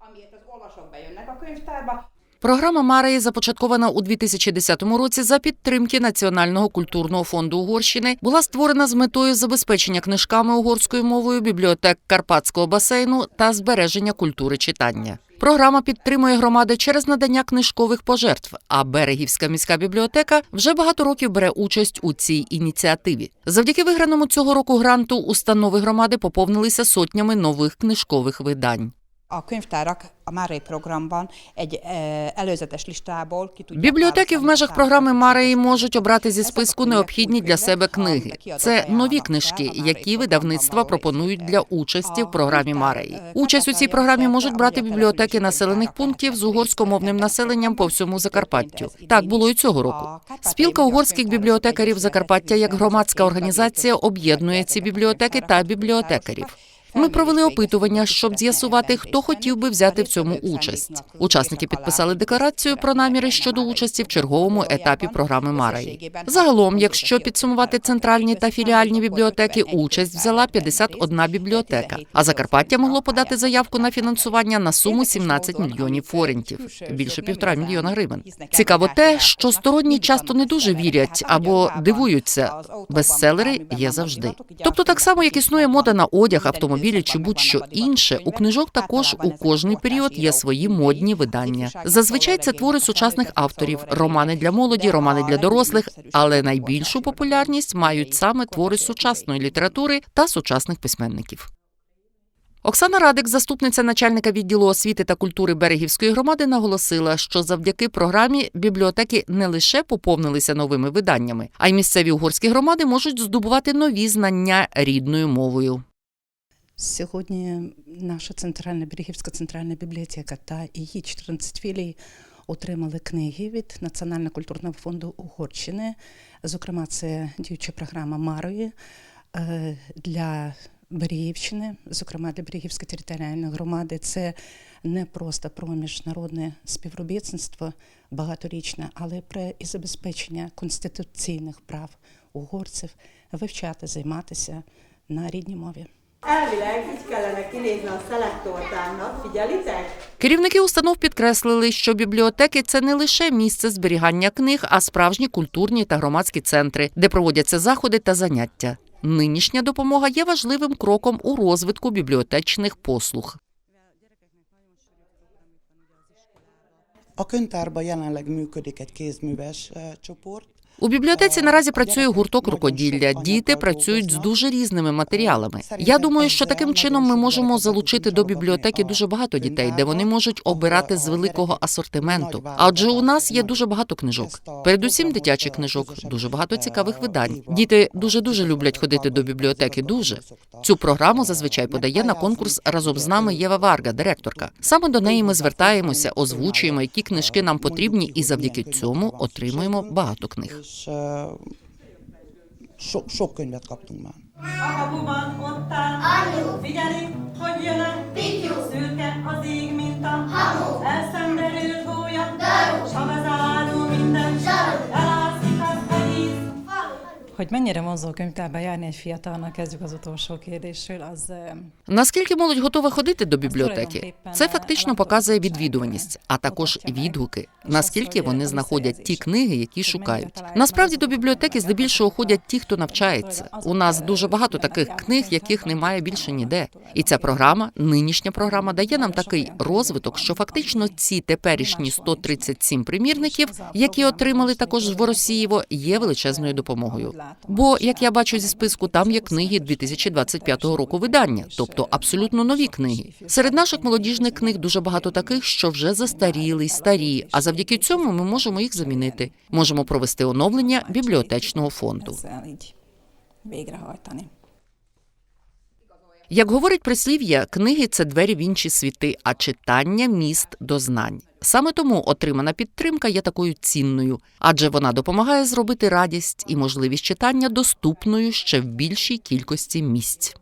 amiért Програма Марії започаткована у 2010 році за підтримки Національного культурного фонду Угорщини, була створена з метою забезпечення книжками угорською мовою бібліотек Карпатського басейну та збереження культури читання. Програма підтримує громади через надання книжкових пожертв. А Берегівська міська бібліотека вже багато років бере участь у цій ініціативі. Завдяки виграному цього року гранту установи громади поповнилися сотнями нових книжкових видань. A könyvtárak a Márai programban egy e, előzetes listából ki tudják Бібліотеки в межах програми könyvet. можуть обрати зі списку необхідні для себе книги. Це нові книжки, які видавництва пропонують для участі в програмі Марії. Участь у цій програмі можуть брати бібліотеки населених пунктів з угорськомовним населенням по всьому Закарпаттю. Так було і цього року. Спілка угорських бібліотекарів Закарпаття як громадська організація об'єднує ці бібліотеки та бібліотекарів. Ми провели опитування, щоб з'ясувати, хто хотів би взяти в цьому участь. Учасники підписали декларацію про наміри щодо участі в черговому етапі програми Мараї. Загалом, якщо підсумувати центральні та філіальні бібліотеки, участь взяла 51 бібліотека. А Закарпаття могло подати заявку на фінансування на суму 17 мільйонів форентів, більше півтора мільйона гривень. Цікаво те, що сторонні часто не дуже вірять або дивуються. Бестселери є завжди. Тобто, так само як існує мода на одяг, автомобілі чи будь-що інше, у книжок також у кожний період є свої модні видання. Зазвичай це твори сучасних авторів, романи для молоді, романи для дорослих, але найбільшу популярність мають саме твори сучасної літератури та сучасних письменників. Оксана Радик, заступниця начальника відділу освіти та культури Берегівської громади, наголосила, що завдяки програмі бібліотеки не лише поповнилися новими виданнями, а й місцеві угорські громади можуть здобувати нові знання рідною мовою. Сьогодні наша центральна Берегівська центральна бібліотека та її 14 філій отримали книги від Національного культурного фонду Угорщини. Зокрема, це діюча програма Марої е, для Берегівщини, зокрема для Берегівської територіальної громади. Це не просто про міжнародне співробітництво багаторічне, але про і забезпечення конституційних прав угорців вивчати, займатися на рідній мові. Elvileg így kellene kinézni a figyelitek? Керівники установ підкреслили, що бібліотеки це не лише місце зберігання книг, а справжні культурні та громадські центри, де проводяться заходи та заняття. Нинішня допомога є важливим кроком у розвитку бібліотечних послуг. A könyvtárban jelenleg működik egy kézműves eh, csoport. У бібліотеці наразі працює гурток рукоділля. Діти працюють з дуже різними матеріалами. Я думаю, що таким чином ми можемо залучити до бібліотеки дуже багато дітей, де вони можуть обирати з великого асортименту. Адже у нас є дуже багато книжок. Передусім дитячих книжок, дуже багато цікавих видань. Діти дуже дуже люблять ходити до бібліотеки. Дуже цю програму зазвичай подає на конкурс разом з нами Єва Варга, директорка. Саме до неї ми звертаємося, озвучуємо, які книжки нам потрібні, і завдяки цьому отримуємо багато книг. És eh, so, sok könyvet kaptunk már. A kapuban ott áll, Anyu. figyeli, hogy jön a Pityu. szürke az ég, mint a Hogy mennyire vonzó könyvtárba járni egy fiatalnak, kezdjük az utolsó kérdésről, az Наскільки молодь готова ходити до бібліотеки? Це фактично показує відвідуваність, а також відгуки. Наскільки вони знаходять ті книги, які шукають. Насправді до бібліотеки здебільшого ходять ті, хто навчається. У нас дуже багато таких книг, яких немає більше ніде. І ця програма, нинішня програма, дає нам такий розвиток, що фактично ці теперішні 137 примірників, які отримали також з Воросієво, є величезною допомогою. Бо, як я бачу зі списку, там є книги 2025 року видання, тобто абсолютно нові книги. Серед наших молодіжних книг дуже багато таких, що вже застаріли, старі. А завдяки цьому ми можемо їх замінити. Можемо провести оновлення бібліотечного фонду. Як говорить прислів'я, книги це двері в інші світи, а читання міст до знань. Саме тому отримана підтримка є такою цінною, адже вона допомагає зробити радість і можливість читання доступною ще в більшій кількості місць.